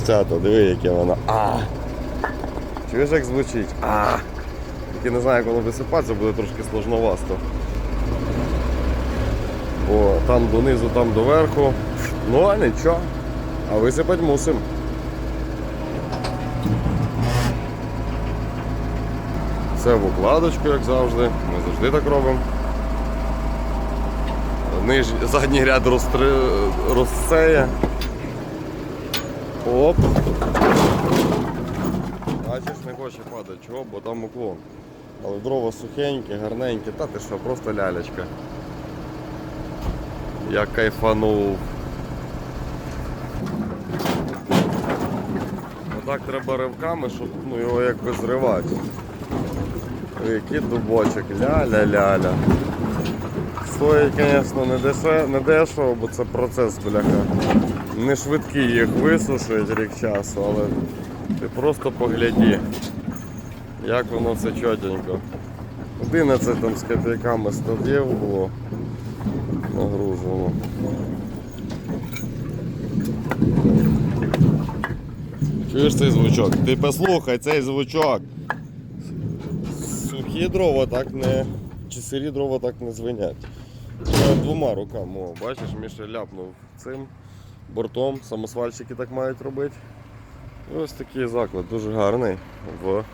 Цято, диви, яке воно. А. Чуєш, як звучить? А. Тільки не знаю, воно висипатися, буде трошки сложновасто. Бо там донизу, там доверху. Ну, а нічого. А висипати мусимо. Все в укладочку, як завжди. Ми завжди так робимо. Ниж... Задній ряд розтри... розсеє. Оп. Бачиш, не хоче падати. Чого? Бо там уклон. Але дрова сухенькі, гарненькі, та ти що, просто лялечка. Я кайфанув. Отак треба ривками, щоб ну, його якби зривати. Який дубочок, ля-ля-ля-ля. Стоїть, звісно, не дешево, не дешево, бо це процес, бляха. Не швидкий їх висушують рік часу, але ти просто погляді, як воно все чотенько. 11 там з копійками стадів було нагружено. Чуєш цей звучок? Ти послухай цей звучок. Сухі дрова так не. Чи сирі дрова так не звенять. Я двома руками, бачиш, Міша ляпнув цим бортом, самосвальщики так мають робити. Ось такий заклад, дуже гарний в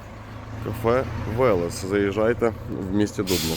кафе Велес. Заїжджайте в місті Дубно.